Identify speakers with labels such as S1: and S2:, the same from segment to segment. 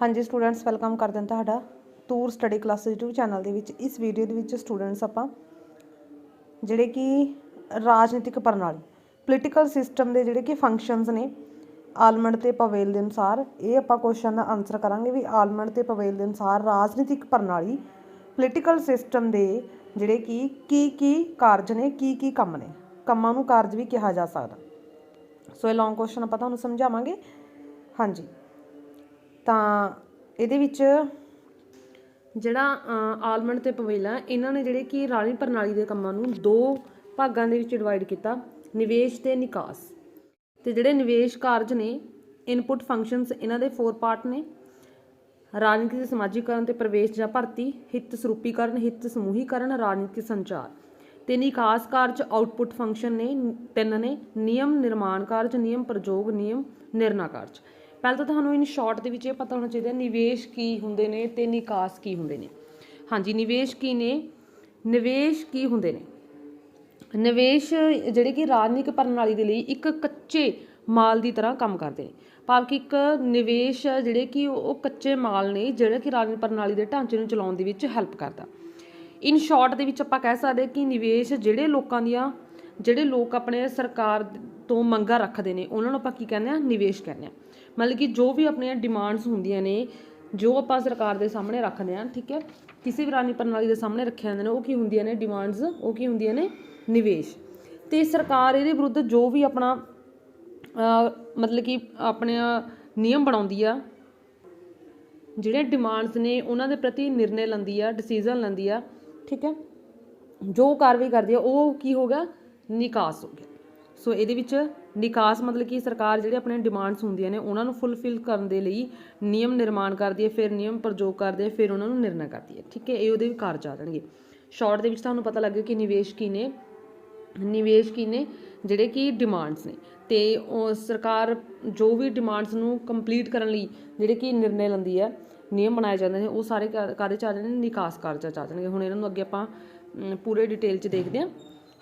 S1: ਹਾਂਜੀ students welcome ਕਰਦੇ ਹਾਂ ਤੁਹਾਡਾ tour study class YouTube channel ਦੇ ਵਿੱਚ। ਇਸ ਵੀਡੀਓ ਦੇ ਵਿੱਚ ਸਟੂਡੈਂਟਸ ਆਪਾਂ ਜਿਹੜੇ ਕਿ ਰਾਜਨੀਤਿਕ ਪ੍ਰਣਾਲੀ ਪੋਲੀਟੀਕਲ ਸਿਸਟਮ ਦੇ ਜਿਹੜੇ ਕਿ ਫੰਕਸ਼ਨਸ ਨੇ, ਆਲਮੰਡ ਤੇ ਪਵੇਲ ਦੇ ਅਨੁਸਾਰ, ਇਹ ਆਪਾਂ ਕੁਐਸਚਨ ਦਾ ਆਨਸਰ ਕਰਾਂਗੇ ਵੀ ਆਲਮੰਡ ਤੇ ਪਵੇਲ ਦੇ ਅਨੁਸਾਰ ਰਾਜਨੀਤਿਕ ਪ੍ਰਣਾਲੀ ਪੋਲੀਟੀਕਲ ਸਿਸਟਮ ਦੇ ਜਿਹੜੇ ਕਿ ਕੀ ਕੀ ਕਾਰਜ ਨੇ, ਕੀ ਕੀ ਕੰਮ ਨੇ। ਕੰਮਾਂ ਨੂੰ ਕਾਰਜ ਵੀ ਕਿਹਾ ਜਾ ਸਕਦਾ। ਸੋ ਇਹ ਲੌਂਗ ਕੁਐਸਚਨ ਆਪਾਂ ਤੁਹਾਨੂੰ ਸਮਝਾਵਾਂਗੇ। ਹਾਂਜੀ। ਤਾਂ ਇਹਦੇ ਵਿੱਚ ਜਿਹੜਾ ਆਲਮੰਡ ਅਤੇ ਪਵੇਲਾ, ਇਹਨਾਂ ਨੇ ਜਿਹੜੇ ਕਿ ਰਾਣੀ ਪ੍ਰਣਾਲੀ ਦੇ ਕੰਮਾਂ ਨੂੰ ਦੋ ਭਾਗਾਂ ਦੇ ਵਿੱਚ ਡਿਵਾਈਡ ਕੀਤਾ, ਨਿਵੇਸ਼ ਤੇ ਨਿਕਾਸ। ਤੇ ਜਿਹੜੇ ਨਿਵੇਸ਼ ਕਾਰਜ ਨੇ ਇਨਪੁਟ ਫੰਕਸ਼ਨਸ ਇਹਨਾਂ ਦੇ ਫੋਰ ਪਾਰਟ ਨੇ। ਰਾਜਨੀਤੀ ਦੇ ਸਮਾਜੀਕਰਨ ਤੇ ਪ੍ਰਵੇਸ਼ ਜਾਂ ਭਰਤੀ, ਹਿੱਤ ਸਰੂਪੀਕਰਨ, ਹਿੱਤ ਸਮੂਹੀਕਰਨ, ਰਾਜਨੀਤੀ ਸੰਚਾਰ। ਤੇ ਨਿਕਾਸ ਕਾਰਜ ਆਊਟਪੁੱਟ ਫੰਕਸ਼ਨ ਨੇ, ਤਿੰਨ ਨੇ, ਨਿਯਮ ਨਿਰਮਾਣ ਕਾਰਜ, ਨਿਯਮ ਪ੍ਰਯੋਗ, ਨਿਯਮ ਨਿਰਣਾ ਕਾਰਜ। ਪਹਿਲਾਂ ਤਾਂ ਤੁਹਾਨੂੰ ਇਨ ਸ਼ਾਰਟ ਦੇ ਵਿੱਚ ਇਹ ਪਤਾ ਹੋਣਾ ਚਾਹੀਦਾ ਨਿਵੇਸ਼ ਕੀ ਹੁੰਦੇ ਨੇ ਤੇ ਨਿਕਾਸ ਕੀ ਹੁੰਦੇ ਨੇ। ਹਾਂਜੀ, ਨਿਵੇਸ਼ ਕੀ ਨੇ? ਨਿਵੇਸ਼ ਕੀ ਹੁੰਦੇ ਨੇ? ਨਿਵੇਸ਼ ਜਿਹੜੇ ਕਿ ਰਾਜਨੀਤਿਕ ਪ੍ਰਣਾਲੀ ਦੇ ਲਈ ਇੱਕ ਕੱਚੇ ਮਾਲ ਦੀ ਤਰ੍ਹਾਂ ਕੰਮ ਕਰਦੇ ਨੇ। ਭਾਵ ਕਿ ਇੱਕ ਨਿਵੇਸ਼ ਜਿਹੜੇ ਕਿ ਉਹ ਕੱਚੇ ਮਾਲ ਨੇ, ਜਿਹੜੇ ਕਿ ਰਾਜਨੀਤਿਕ ਪ੍ਰਣਾਲੀ ਦੇ ਢਾਂਚੇ ਨੂੰ ਚਲਾਉਣ ਦੇ ਵਿੱਚ ਹੈਲਪ ਕਰਦਾ। ਇਨ ਸ਼ਾਰਟ ਦੇ ਵਿੱਚ ਆਪਾਂ ਕਹਿ ਸਕਦੇ ਕਿ ਨਿਵੇਸ਼ ਜਿਹੜੇ ਲੋਕਾਂ ਦੀਆਂ ਜਿਹੜੇ ਲੋਕ ਆਪਣੇ ਸਰਕਾਰ ਤੋਂ ਮੰਗਾਂ ਰੱਖਦੇ ਨੇ, ਉਹਨਾਂ ਨੂੰ ਆਪਾਂ ਕੀ ਕਹਿੰਦੇ ਆ ਨਿਵੇਸ਼ ਕਹਿੰਦੇ ਆ ਮਤਲਬ ਕਿ ਜੋ ਵੀ ਆਪਣੀਆਂ ਡਿਮਾਂਡਸ ਹੁੰਦੀਆਂ ਨੇ, ਜੋ ਆਪਾਂ ਸਰਕਾਰ ਦੇ ਸਾਹਮਣੇ ਰੱਖਦੇ ਹਾਂ, ਠੀਕ ਹੈ? ਕਿਸੇ ਵੀ ਰਾਜਨੀਤਿਕ ਪ੍ਰਣਾਲੀ ਦੇ ਸਾਹਮਣੇ ਰੱਖੇ ਜਾਂਦੇ ਨੇ, ਉਹ ਕੀ ਹੁੰਦੀਆਂ ਨੇ ਡਿਮਾਂਡਸ ਉਹ ਕੀ ਹੁੰਦੀਆਂ ਨੇ ਨਿਵੇਸ਼। ਤੇ ਸਰਕਾਰ ਇਹਦੇ ਵਿਰੁੱਧ ਜੋ ਵੀ ਆਪਣਾ ਮਤਲਬ ਕਿ ਆਪਣੇ ਨਿਯਮ ਬਣਾਉਂਦੀ ਆ ਜਿਹੜੇ ਡਿਮਾਂਡਸ ਨੇ, ਉਹਨਾਂ ਦੇ ਪ੍ਰਤੀ ਨਿਰਣੇ ਲੈਂਦੀ ਆ ਡਿਸੀਜਨ ਲੈਂਦੀ ਆ, ਠੀਕ ਹੈ? ਜੋ ਕਾਰਵਾਈ ਕਰਦੀ ਆ, ਉਹ ਕੀ ਹੋ ਗਿਆ? ਨਿਕਾਸ ਹੋ ਗਿਆ। ਸੋ ਇਹਦੇ ਵਿੱਚ ਨਿਕਾਸ ਮਤਲਬ ਕਿ ਸਰਕਾਰ ਜਿਹੜੇ ਆਪਣੇ ਡਿਮਾਂਡਸ ਹੁੰਦੀਆਂ ਨੇ, ਉਹਨਾਂ ਨੂੰ ਫੁੱਲਫਿਲ ਕਰਨ ਦੇ ਲਈ ਨਿਯਮ ਨਿਰਮਾਣ ਕਰਦੀ ਹੈ, ਫਿਰ ਨਿਯਮ ਪ੍ਰਯੋਗ ਕਰਦੀ ਹੈ, ਫਿਰ ਉਹਨਾਂ ਨੂੰ ਨਿਰਣਾ ਕਰਦੀ ਹੈ। ਠੀਕ ਹੈ, ਇਹ ਉਹਦੇ ਵੀ ਕਾਰਜ ਆ ਜਾਣਗੇ। ਸ਼ਾਰਟ ਦੇ ਵਿੱਚ ਤੁਹਾਨੂੰ ਪਤਾ ਲੱਗੇ ਕਿ ਨਿਵੇਸ਼ ਕੀ ਨੇ? ਨਿਵੇਸ਼ ਕੀ ਨੇ? ਜਿਹੜੇ ਕਿ ਡਿਮਾਂਡਸ ਨੇ। ਤੇ ਉਹ ਸਰਕਾਰ ਜੋ ਵੀ ਡਿਮਾਂਡਸ ਨੂੰ ਕੰਪਲੀਟ ਕਰਨ ਲਈ ਜਿਹੜੇ ਕਿ ਨਿਰਣੇ ਲੈਂਦੀ ਹੈ, ਨਿਯਮ ਬਣਾਏ ਜਾਂਦੇ ਨੇ, ਉਹ ਸਾਰੇ ਕਾ- ਕਾਹਦੇ ਚ ਆ ਜਾਂਦੇ ਨੇ ਨਿਕਾਸ ਕਾਰਜਾਂ ਚ ਆ ਜਾਣਗੇ। ਹੁਣ ਇਹਨਾਂ ਨੂੰ ਅੱਗੇ ਆਪਾਂ ਪੂਰੇ ਡਿਟੇਲ ਚ ਦੇਖਦੇ ਹਾਂ।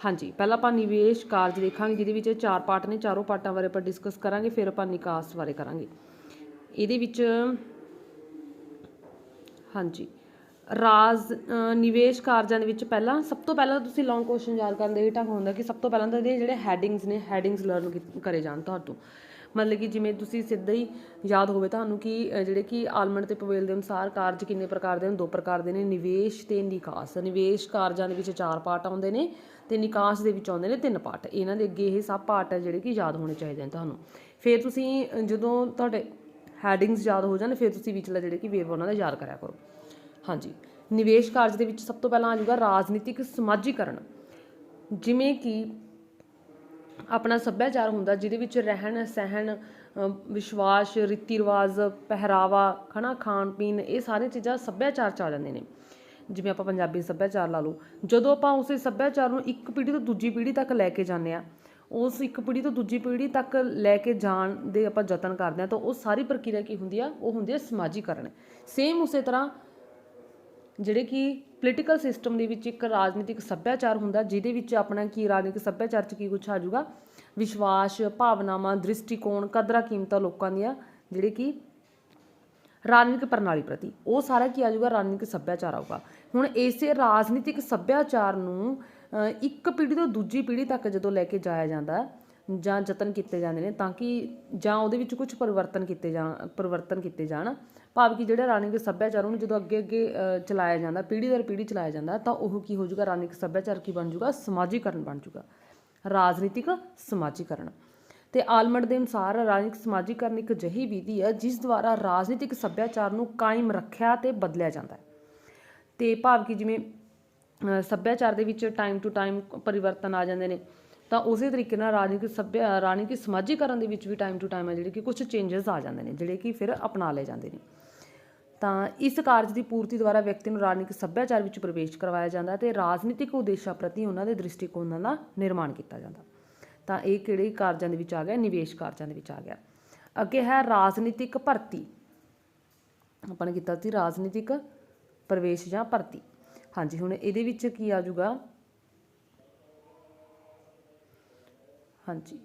S1: ਹਾਂਜੀ, ਪਹਿਲਾਂ ਆਪਾਂ ਨਿਵੇਸ਼ ਕਾਰਜ ਦੇਖਾਂਗੇ, ਜਿਹਦੇ ਵਿੱਚ ਚਾਰ ਪਾਰਟ ਨੇ, ਚਾਰੋਂ ਪਾਰਟਾਂ ਬਾਰੇ ਆਪਾਂ ਡਿਸਕਸ ਕਰਾਂਗੇ, ਫਿਰ ਆਪਾਂ ਨਿਕਾਸ ਬਾਰੇ ਕਰਾਂਗੇ। ਇਹਦੇ ਵਿੱਚ, ਹਾਂਜੀ, ਰਾਜ ਨਿਵੇਸ਼ ਕਾਰਜਾਂ ਦੇ ਵਿੱਚ ਪਹਿਲਾਂ, ਸਭ ਤੋਂ ਪਹਿਲਾਂ ਤੁਸੀਂ ਲੌਂਗ ਕੁਐਸਚਨ ਯਾਦ ਕਰਨ ਦੇ ਇਹ ਢੰਗ ਹੁੰਦਾ ਕਿ ਸਭ ਤੋਂ ਪਹਿਲਾਂ ਤਾਂ ਇਹਦੇ ਜਿਹੜੇ ਹੈਡਿੰਗਸ ਨੇ ਹੈਡਿੰਗਸ ਲਰਨ ਕਰੇ ਜਾਣ ਤੁਹਾਨੂੰ ਮਤਲਬ ਕਿ ਜਿਵੇਂ ਤੁਸੀਂ ਸਿੱਧਾ ਹੀ ਯਾਦ ਹੋਵੇ ਤੁਹਾਨੂੰ ਕਿ ਜਿਹੜੇ ਕਿ ਆਲਮੰਡ ਤੇ ਪਵੇਲ ਦੇ ਅਨੁਸਾਰ ਕਾਰਜ ਕਿੰਨੇ ਪ੍ਰਕਾਰ ਦੇ ਨੇ, ਦੋ ਪ੍ਰਕਾਰ ਦੇ ਨੇ, ਨਿਵੇਸ਼ ਤੇ ਨਿਕਾਸ। ਨਿਵੇਸ਼ ਕਾਰਜਾਂ ਦੇ ਵਿੱਚ ਚਾਰ ਪਾਰਟ ਆਉਂਦੇ ਨੇ ਤੇ ਨਿਕਾਸ ਦੇ ਵਿੱਚ ਆਉਂਦੇ ਨੇ ਤਿੰਨ ਪਾਰਟ ਇਹਨਾਂ ਦੇ ਅੱਗੇ ਇਹ ਸਭ ਪਾਠ ਹੈ ਜਿਹੜੇ ਕਿ ਯਾਦ ਹੋਣੇ ਚਾਹੀਦੇ ਨੇ ਤੁਹਾਨੂੰ। ਫਿਰ ਤੁਸੀਂ ਜਦੋਂ ਤੁਹਾਡੇ ਹੈਡਿੰਗਸ ਯਾਦ ਹੋ ਜਾਣ, ਫਿਰ ਤੁਸੀਂ ਵਿਚਲਾ ਜਿਹੜੇ ਕਿ ਵੇਰਵਾ ਉਹਨਾਂ ਦਾ ਯਾਦ ਕਰਿਆ ਕਰੋ। ਹਾਂਜੀ। ਨਿਵੇਸ਼ ਕਾਰਜ ਦੇ ਵਿੱਚ ਸਭ ਤੋਂ ਪਹਿਲਾਂ ਆ ਜਾਊਗਾ ਰਾਜਨੀਤਿਕ ਸਮਾਜੀਕਰਨ। ਜਿਵੇਂ ਕਿ ਆਪਣਾ ਸੱਭਿਆਚਾਰ ਹੁੰਦਾ ਜਿਹਦੇ ਵਿੱਚ ਰਹਿਣ, ਸਹਿਣ ਵਿਸ਼ਵਾਸ ਰੀਤੀ ਰਿਵਾਜ ਪਹਿਰਾਵਾ, ਖਾਣਾ ਖਾਣ ਪੀਣ ਇਹ ਸਾਰੀਆਂ ਚੀਜ਼ਾਂ ਸੱਭਿਆਚਾਰ ਚ ਆ ਜਾਂਦੇ ਨੇ। ਜਿਵੇਂ ਆਪਾਂ ਪੰਜਾਬੀ ਸੱਭਿਆਚਾਰ ਲਾ ਲਓ, ਜਦੋਂ ਆਪਾਂ ਉਸੇ ਸੱਭਿਆਚਾਰ ਨੂੰ ਇੱਕ ਪੀੜ੍ਹੀ ਤੋਂ ਦੂਜੀ ਪੀੜ੍ਹੀ ਤੱਕ ਲੈ ਕੇ ਜਾਂਦੇ ਆ ਉਸ ਇੱਕ ਪੀੜ੍ਹੀ ਤੋਂ ਦੂਜੀ ਪੀੜ੍ਹੀ ਤੱਕ ਲੈ ਕੇ ਜਾਣ ਦੇ ਆਪਾਂ ਯਤਨ ਕਰਦੇ ਆ ਤਾਂ ਉਹ ਸਾਰੀ ਪ੍ਰਕਿਰਿਆ ਕੀ ਹੁੰਦੀ ਆ? ਉਹ ਹੁੰਦੀ ਆ ਸਮਾਜੀਕਰਨ। ਸੇਮ ਉਸੇ ਤਰ੍ਹਾਂ ਜਿਹੜੇ ਕਿ ਪੋਲੀਟੀਕਲ ਸਿਸਟਮ ਦੇ ਵਿੱਚ ਇੱਕ ਰਾਜਨੀਤਿਕ ਸੱਭਿਆਚਾਰ ਹੁੰਦਾ, ਜਿਹਦੇ ਵਿੱਚ ਆਪਣਾ ਕੀ ਰਾਜਨੀਤਿਕ ਸੱਭਿਆਚਾਰ 'ਚ ਕੀ ਕੁਛ ਆ ਜਾਊਗਾ? ਵਿਸ਼ਵਾਸ, ਭਾਵਨਾਵਾਂ, ਦ੍ਰਿਸ਼ਟੀਕੋਣ ਕਦਰਾਂ ਕੀਮਤਾਂ ਲੋਕਾਂ ਦੀਆਂ, ਜਿਹੜੇ ਕਿ ਰਾਜਨੀਤਿਕ ਪ੍ਰਣਾਲੀ ਪ੍ਰਤੀ। ਉਹ ਸਾਰਾ ਕੀ ਆ ਜਾਊਗਾ? ਰਾਜਨੀਤਿਕ ਸੱਭਿਆਚਾਰ ਆਊਗਾ। ਹੁਣ ਇਸੇ ਰਾਜਨੀਤਿਕ ਸੱਭਿਆਚਾਰ ਨੂੰ ਇੱਕ ਪੀੜ੍ਹੀ ਤੋਂ ਦੂਜੀ ਪੀੜ੍ਹੀ ਤੱਕ ਜਦੋਂ ਲੈ ਕੇ ਜਾਇਆ ਜਾਂਦਾ, ਜਾਂ ਯਤਨ ਕੀਤੇ ਜਾਂਦੇ ਨੇ, ਤਾਂ ਕਿ ਜਾਂ ਉਹਦੇ ਵਿੱਚ ਕੁਝ ਪਰਿਵਰਤਨ ਕੀਤੇ ਜਾਣ ਪਰਿਵਰਤਨ ਕੀਤੇ ਜਾਣ। ਭਾਵ ਕਿ ਜਿਹੜਾ ਰਾਜਨੀਤਿਕ ਸੱਭਿਆਚਾਰ ਉਹਨੂੰ ਜਦੋਂ ਅੱਗੇ ਅੱਗੇ ਚਲਾਇਆ ਜਾਂਦਾ, ਪੀੜ੍ਹੀ ਦਰ ਪੀੜ੍ਹੀ ਚਲਾਇਆ ਜਾਂਦਾ, ਤਾਂ ਉਹ ਕੀ ਹੋ ਜਾਊਗਾ? ਰਾਜਨੀਤਿਕ ਸੱਭਿਆਚਾਰ ਕੀ ਬਣ ਜਾਊਗਾ? ਸਮਾਜੀਕਰਨ ਬਣ ਜਾਊਗਾ। ਰਾਜਨੀਤਿਕ ਸਮਾਜੀਕਰਨ। ਤੇ ਆਲਮੰਡ ਦੇ ਅਨੁਸਾਰ ਰਾਜਨੀਤਿਕ ਸਮਾਜੀਕਰਨ ਇੱਕ ਅਜਿਹੀ ਵਿਧੀ ਹੈ ਜਿਸ ਦੁਆਰਾ ਰਾਜਨੀਤਿਕ ਸੱਭਿਆਚਾਰ ਨੂੰ ਕਾਇਮ ਰੱਖਿਆ ਤੇ ਬਦਲਿਆ ਜਾਂਦਾ ਹੈ। ਤੇ ਭਾਵ ਕਿ ਜਿਵੇਂ ਸੱਭਿਆਚਾਰ ਦੇ ਵਿੱਚ ਟਾਈਮ ਟੂ ਟਾਈਮ ਪਰਿਵਰਤਨ ਆ ਜਾਂਦੇ ਨੇ, ਤਾਂ ਉਸੇ ਤਰੀਕੇ ਨਾਲ ਰਾਜਨੀਤਿਕ ਸੱਭਿਆ, ਰਾਜਨੀਤਿਕ ਸਮਾਜੀਕਰਨ ਦੇ ਵਿੱਚ ਵੀ ਟਾਈਮ ਟੂ ਟਾਈਮ ਆ ਜਿਹੜੇ ਕਿ ਕੁਝ ਚੇਂਜਸ ਆ ਜਾਂਦੇ ਨੇ, ਜਿਹੜੇ ਕਿ ਫਿਰ ਅਪਣਾ ਲਏ ਜਾਂਦੇ ਨੇ। ਤਾਂ ਇਸ ਕਾਰਜ ਦੀ ਪੂਰਤੀ ਦੁਆਰਾ ਵਿਅਕਤੀ ਨੂੰ ਰਾਜਨੀਤਿਕ ਸੱਭਿਆਚਾਰ ਵਿੱਚ ਪ੍ਰਵੇਸ਼ ਕਰਵਾਇਆ ਜਾਂਦਾ ਹੈ ਤੇ ਰਾਜਨੀਤਿਕ ਉਦੇਸ਼ਾਂ ਪ੍ਰਤੀ ਉਹਨਾਂ ਦੇ ਦ੍ਰਿਸ਼ਟੀਕੋਣਾਂ ਦਾ ਨਿਰਮਾਣ ਕੀਤਾ ਜਾਂਦਾ। ਤਾਂ ਇਹ ਕਿਹੜੇ ਕਾਰਜਾਂ ਦੇ ਵਿੱਚ ਆ ਗਿਆ? ਨਿਵੇਸ਼ ਕਾਰਜਾਂ ਦੇ ਵਿੱਚ ਆ ਗਿਆ। ਅੱਗੇ ਹੈ ਰਾਜਨੀਤਿਕ ਭਰਤੀ। ਆਪਾਂ ਨੇ ਕੀਤਾ ਸੀ ਰਾਜਨੀਤਿਕ ਪ੍ਰਵੇਸ਼ ਜਾਂ ਭਰਤੀ। ਹਾਂਜੀ, ਹੁਣ ਇਹਦੇ ਵਿੱਚ ਕੀ ਆ ਜਾਊਗਾ? ਹਾਂਜੀ।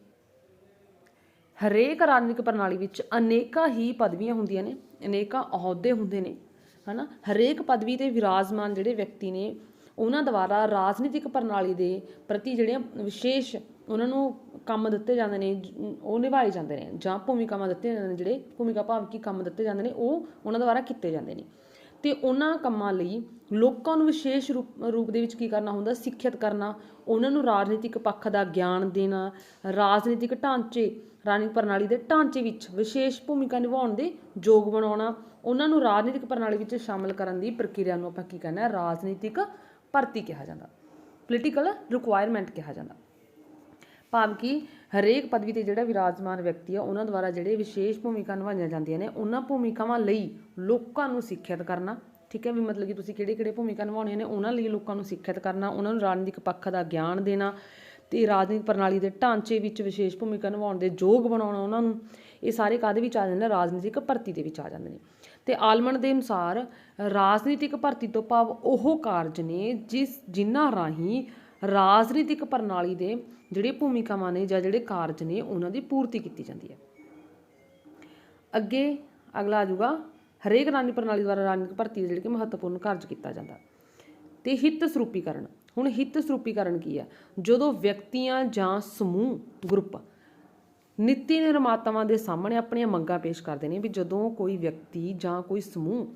S2: ਹਰੇਕ ਰਾਜਨੀਤਿਕ ਪ੍ਰਣਾਲੀ ਵਿੱਚ ਅਨੇਕਾਂ ਹੀ ਪਦਵੀਆਂ ਹੁੰਦੀਆਂ ਨੇ, ਅਨੇਕਾਂ ਅਹੁਦੇ ਹੁੰਦੇ ਨੇ, ਹਨਾ? ਹਰੇਕ ਪਦਵੀ ਤੇ ਵਿਰਾਜਮਾਨ ਜਿਹੜੇ ਵਿਅਕਤੀ ਨੇ, ਉਹਨਾਂ ਦੁਆਰਾ ਰਾਜਨੀਤਿਕ ਪ੍ਰਣਾਲੀ ਦੇ ਪ੍ਰਤੀ ਜਿਹੜੀਆਂ ਵਿਸ਼ੇਸ਼ ਉਹਨਾਂ ਨੂੰ ਕੰਮ ਦਿੱਤੇ ਜਾਂਦੇ ਨੇ ਉਹ ਨਿਭਾਏ ਜਾਂਦੇ ਨੇ, ਜਾਂ ਭੂਮਿਕਾਵਾਂ ਦਿੱਤੀਆਂ ਜਾਂਦੇ ਨੇ, ਜਿਹੜੇ ਭੂਮਿਕਾ ਭਾਵ ਕੀ ਕੰਮ ਦਿੱਤੇ ਜਾਂਦੇ ਨੇ, ਉਹ ਉਹਨਾਂ ਦੁਆਰਾ ਕੀਤੇ ਜਾਂਦੇ ਨੇ। ਤੇ ਉਹਨਾਂ ਕੰਮਾਂ ਲਈ ਲੋਕਾਂ ਨੂੰ ਵਿਸ਼ੇਸ਼ ਰੂਪ ਰੂਪ ਦੇ ਵਿੱਚ ਕੀ ਕਰਨਾ ਹੁੰਦਾ? ਸਿੱਖਿਅਤ ਕਰਨਾ। ਉਹਨਾਂ ਨੂੰ ਰਾਜਨੀਤਿਕ ਪੱਖ ਦਾ ਗਿਆਨ ਦੇਣਾ। ਰਾਜਨੀਤਿਕ ਢਾਂਚੇ, ਰਾਜਨੀਤਿਕ ਪ੍ਰਣਾਲੀ ਦੇ ਢਾਂਚੇ ਵਿੱਚ ਵਿਸ਼ੇਸ਼ ਭੂਮਿਕਾ ਨਿਭਾਉਣ ਦੇ ਯੋਗ ਬਣਾਉਣਾ। ਉਹਨਾਂ ਨੂੰ ਰਾਜਨੀਤਿਕ ਪ੍ਰਣਾਲੀ ਵਿੱਚ ਸ਼ਾਮਲ ਕਰਨ ਦੀ ਪ੍ਰਕਿਰਿਆ ਨੂੰ ਆਪਾਂ ਕੀ ਕਹਿੰਦੇ ਆ? ਰਾਜਨੀਤਿਕ ਭਰਤੀ ਕਿਹਾ ਜਾਂਦਾ। ਪੋਲੀਟੀਕਲ ਰਿਕੁਆਇਰਮੈਂਟ ਕਿਹਾ ਜਾਂਦਾ। ਭਾਵ ਕਿ ਹਰੇਕ ਪਦਵੀ ਤੇ ਜਿਹੜਾ ਵਿਰਾਜਮਾਨ ਵਿਅਕਤੀ ਆ, ਉਹਨਾਂ ਦੁਆਰਾ ਜਿਹੜੇ ਵਿਸ਼ੇਸ਼ ਭੂਮਿਕਾ ਨਿਭਾਈਆਂ ਜਾਂਦੀਆਂ ਨੇ, ਉਹਨਾਂ ਭੂਮਿਕਾਵਾਂ ਲਈ ਲੋਕਾਂ ਨੂੰ ਸਿੱਖਿਅਤ ਕਰਨਾ, ਠੀਕ ਹੈ ਵੀ ਮਤਲਬ ਕਿ ਤੁਸੀਂ ਕਿਹੜੇ ਕਿਹੜੇ ਭੂਮਿਕਾ ਨਿਭਾਉਣੀਆਂ ਨੇ, ਉਹਨਾਂ ਲਈ ਲੋਕਾਂ ਨੂੰ ਸਿੱਖਿਅਤ ਕਰਨਾ, ਉਹਨਾਂ ਨੂੰ ਰਾਜਨੀਤਿਕ ਪੱਖ ਦਾ ਗਿਆਨ ਦੇਣਾ ਤੇ ਰਾਜਨੀਤਿਕ ਪ੍ਰਣਾਲੀ ਦੇ ਢਾਂਚੇ ਵਿੱਚ ਵਿਸ਼ੇਸ਼ ਭੂਮਿਕਾ ਨਿਭਾਉਣ ਦੇ ਯੋਗ ਬਣਾਉਣਾ ਉਹਨਾਂ ਨੂੰ, ਇਹ ਸਾਰੇ ਕਾਹਦੇ ਵਿੱਚ ਆ ਜਾਂਦੇ ਨੇ? ਰਾਜਨੀਤਿਕ ਭਰਤੀ ਦੇ ਵਿੱਚ ਆ ਜਾਂਦੇ ਨੇ। ਤੇ ਆਲਮੰਡ ਦੇ ਅਨੁਸਾਰ ਰਾਜਨੀਤਿਕ ਭਰਤੀ ਤੋਂ ਭਾਵ ਉਹ ਕਾਰਜ ਨੇ ਜਿਸ, ਜਿਨ੍ਹਾਂ ਰਾਹੀਂ ਰਾਜਨੀਤਿਕ ਪ੍ਰਣਾਲੀ ਦੇ ਜਿਹੜੇ ਭੂਮਿਕਾਵਾਂ ਨੇ ਜਾਂ ਜਿਹੜੇ ਕਾਰਜ ਨੇ ਉਹਨਾਂ ਦੀ ਪੂਰਤੀ ਕੀਤੀ ਜਾਂਦੀ ਹੈ। ਅੱਗੇ ਅਗਲਾ ਆ ਜਾਊਗਾ, ਹਰੇਕ ਰਾਜਨੀਤਿਕ ਪ੍ਰਣਾਲੀ ਦੁਆਰਾ ਰਾਜਨੀਤਿਕ ਭਰਤੀ ਦੇ ਜਿਹੜੇ ਕਿ ਮਹੱਤਵਪੂਰਨ ਕਾਰਜ ਕੀਤਾ ਜਾਂਦਾ। ਤੇ ਹਿੱਤ ਸਰੂਪੀਕਰਨ, ਹੁਣ ਹਿੱਤ ਸਰੂਪੀਕਰਨ ਕੀ ਹੈ? ਜਦੋਂ ਵਿਅਕਤੀਆਂ ਜਾਂ ਸਮੂਹ, ਗਰੁੱਪ ਨੀਤੀ ਨਿਰਮਾਤਾਵਾਂ ਦੇ ਸਾਹਮਣੇ ਆਪਣੀਆਂ ਮੰਗਾਂ ਪੇਸ਼ ਕਰਦੇ ਨੇ ਵੀ ਜਦੋਂ ਕੋਈ ਵਿਅਕਤੀ ਜਾਂ ਕੋਈ ਸਮੂਹ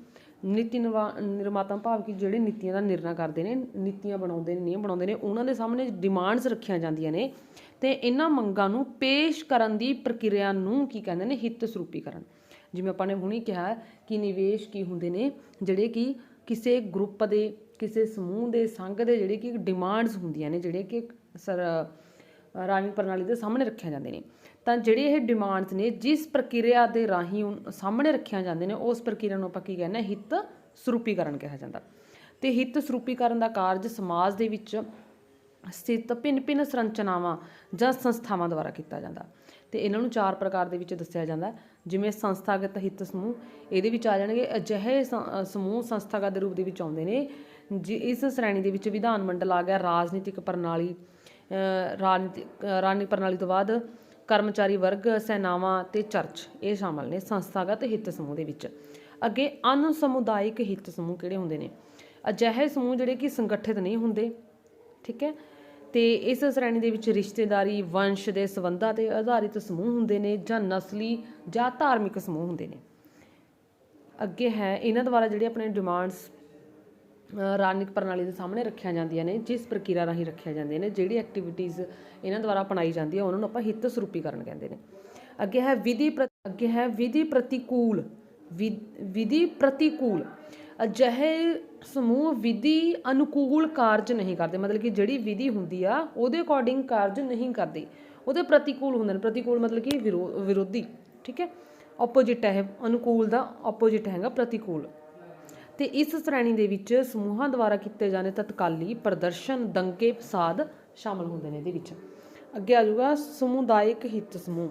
S2: ਨੀਤੀ ਨਿਰਵਾ- ਨਿਰਮਾਤਾ ਭਾਵ ਕਿ ਜਿਹੜੇ ਨੀਤੀਆਂ ਦਾ ਨਿਰਣਾ ਕਰਦੇ ਨੇ, ਨੀਤੀਆਂ ਬਣਾਉਂਦੇ ਨੇ ਨਿਯਮ ਬਣਾਉਂਦੇ ਨੇ, ਉਹਨਾਂ ਦੇ ਸਾਹਮਣੇ ਡਿਮਾਂਡਸ ਰੱਖੀਆਂ ਜਾਂਦੀਆਂ ਨੇ। ਤੇ ਇਹਨਾਂ ਮੰਗਾਂ ਨੂੰ ਪੇਸ਼ ਕਰਨ ਦੀ ਪ੍ਰਕਿਰਿਆ ਨੂੰ ਕੀ ਕਹਿੰਦੇ ਨੇ, ਹਿੱਤ ਸਰੂਪੀਕਰਨ ਜਿਵੇਂ ਆਪਾਂ ਨੇ ਹੁਣੀ ਕਿਹਾ ਕਿ ਨਿਵੇਸ਼ ਕੀ ਹੁੰਦੇ ਨੇ, ਜਿਹੜੇ ਕਿ ਕਿਸੇ ਗਰੁੱਪ ਦੇ, ਕਿਸੇ ਸਮੂਹ ਦੇ, ਸੰਘ ਦੇ ਜਿਹੜੇ ਕਿ ਡਿਮਾਂਡਸ ਹੁੰਦੀਆਂ ਨੇ, ਜਿਹੜੇ ਕਿ ਸਰ ਰਾਜਨੀਤਿਕ ਪ੍ਰਣਾਲੀ ਦੇ ਸਾਹਮਣੇ ਰੱਖਿਆ ਜਾਂਦੇ ਨੇ। ਤਾਂ ਜਿਹੜੇ ਇਹ ਡਿਮਾਂਡਸ ਨੇ ਜਿਸ ਪ੍ਰਕਿਰਿਆ ਦੇ ਰਾਹੀਂ ਸਾਹਮਣੇ ਰੱਖੀਆਂ ਜਾਂਦੇ ਨੇ ਉਸ ਪ੍ਰਕਿਰਿਆ ਨੂੰ ਆਪਾਂ ਕੀ ਕਹਿੰਦੇ ਹਾਂ ਹਿੱਤ ਸਰੂਪੀਕਰਨ ਕਿਹਾ ਜਾਂਦਾ। ਤੇ ਹਿੱਤ ਸਰੂਪੀਕਰਨ ਦਾ ਕਾਰਜ ਸਮਾਜ ਦੇ ਵਿੱਚ ਸਥਿਤ ਭਿੰਨ-ਭਿੰਨ ਸੰਰਚਨਾਵਾਂ ਜਾਂ ਸੰਸਥਾਵਾਂ ਦੁਆਰਾ ਕੀਤਾ ਜਾਂਦਾ। ਤੇ ਇਹਨਾਂ ਨੂੰ ਚਾਰ ਪ੍ਰਕਾਰ ਦੇ ਵਿੱਚ ਦੱਸਿਆ ਜਾਂਦਾ। ਜਿਵੇਂ ਸੰਸਥਾਗਤ ਹਿੱਤ ਸਮੂਹ ਇਹਦੇ ਵਿੱਚ ਆ ਜਾਣਗੇ ਅਜਿਹੇ ਸਮੂਹ ਸੰਸਥਾਗਤ ਦੇ ਰੂਪ ਦੇ ਵਿੱਚ ਆਉਂਦੇ ਨੇ ਜਿ ਇਸ ਸ਼੍ਰੇਣੀ ਦੇ ਵਿੱਚ ਵਿਧਾਨ ਮੰਡਲ ਆ ਗਿਆ ਰਾਜਨੀਤਿਕ ਪ੍ਰਣਾਲੀ ਅ, ਰਾਜਨੀਤਿਕ ਪ੍ਰਣਾਲੀ ਤੋਂ ਬਾਅਦ ਕਰਮਚਾਰੀ ਵਰਗ, ਸੈਨਾਵਾਂ ਤੇ ਚਰਚ ਇਹ ਸ਼ਾਮਲ ਨੇ ਸੰਸਥਾਗਤ ਹਿੱਤ ਸਮੂਹ ਦੇ ਵਿੱਚ। ਅੱਗੇ ਅਨ ਸਮੁਦਾਇਕ ਹਿੱਤ ਸਮੂਹ ਕਿਹੜੇ ਹੁੰਦੇ ਨੇ? ਅਜਿਹੇ ਸਮੂਹ ਜਿਹੜੇ ਕਿ ਸੰਗਠਿਤ ਨਹੀਂ ਹੁੰਦੇ, ਠੀਕ ਹੈ? ਤੇ ਇਸ ਸ਼੍ਰੇਣੀ ਦੇ ਵਿੱਚ ਰਿਸ਼ਤੇਦਾਰੀ, ਵੰਸ਼ ਦੇ ਸੰਬੰਧਾਂ ਤੇ ਆਧਾਰਿਤ ਸਮੂਹ ਹੁੰਦੇ ਨੇ ਜਾਂ ਨਸਲੀ ਜਾਂ ਧਾਰਮਿਕ ਸਮੂਹ ਹੁੰਦੇ ਨੇ। ਅੱਗੇ ਹੈ, ਇਹਨਾਂ ਦੁਆਰਾ ਜਿਹੜੇ ਆਪਣੇ ਡਿਮਾਂਡਸ ਰਾਜਨੀਤਿਕ ਪ੍ਰਣਾਲੀ ਦੇ ਸਾਹਮਣੇ ਰੱਖੀਆਂ ਜਾਂਦੀਆਂ ਨੇ, ਜਿਸ ਪ੍ਰਕਿਰਿਆ ਰਾਹੀਂ ਰੱਖੀਆਂ ਜਾਂਦੀਆਂ ਨੇ, ਜਿਹੜੀ ਐਕਟੀਵਿਟੀਜ਼ ਇਹਨਾਂ ਦੁਆਰਾ ਅਪਣਾਈ ਜਾਂਦੀ ਹੈ, ਉਹਨਾਂ ਨੂੰ ਆਪਾਂ ਹਿੱਤ ਸਰੂਪੀਕਰਨ ਕਹਿੰਦੇ ਨੇ। ਅੱਗੇ ਹੈ ਵਿਧੀ ਪ੍ਰ- ਅੱਗੇ ਹੈ ਵਿਧੀ ਪ੍ਰਤੀਕੂਲ ਵਿਧੀ ਪ੍ਰਤੀਕੂਲ। ਅਜਿਹੇ ਸਮੂਹ ਵਿਧੀ ਅਨੁਕੂਲ ਕਾਰਜ ਨਹੀਂ ਕਰਦੇ, ਮਤਲਬ ਕਿ ਜਿਹੜੀ ਵਿਧੀ ਹੁੰਦੀ ਆ, ਉਹਦੇ ਅਕੋਰਡਿੰਗ ਕਾਰਜ ਨਹੀਂ ਕਰਦੇ। ਉਹਦੇ ਪ੍ਰਤੀਕੂਲ ਹੁੰਦੇ ਨੇ, ਪ੍ਰਤੀਕੂਲ ਮਤਲਬ ਕਿ ਵਿਰੋ- ਵਿਰੋਧੀ, ਠੀਕ ਹੈ? ਆਪੋਜੀਟ ਹੈ, ਅਨੁਕੂਲ ਦਾ ਆਪੋਜੀਟ ਹੈਗਾ ਪ੍ਰਤੀਕੂਲ। ਤੇ ਇਸ ਸ਼੍ਰੇਣੀ ਦੇ ਵਿੱਚ ਸਮੂਹਾਂ ਦੁਆਰਾ ਕੀਤੇ ਜਾਂਦੇ ਤਤਕਾਲੀ ਪ੍ਰਦਰਸ਼ਨ, ਦੰਗੇ, ਫਸਾਦ ਸ਼ਾਮਲ ਹੁੰਦੇ ਨੇ ਇਹਦੇ ਵਿੱਚ। ਅੱਗੇ ਆ ਜਾਊਗਾ, ਸਮੁਦਾਇਕ ਹਿੱਤ ਸਮੂਹ।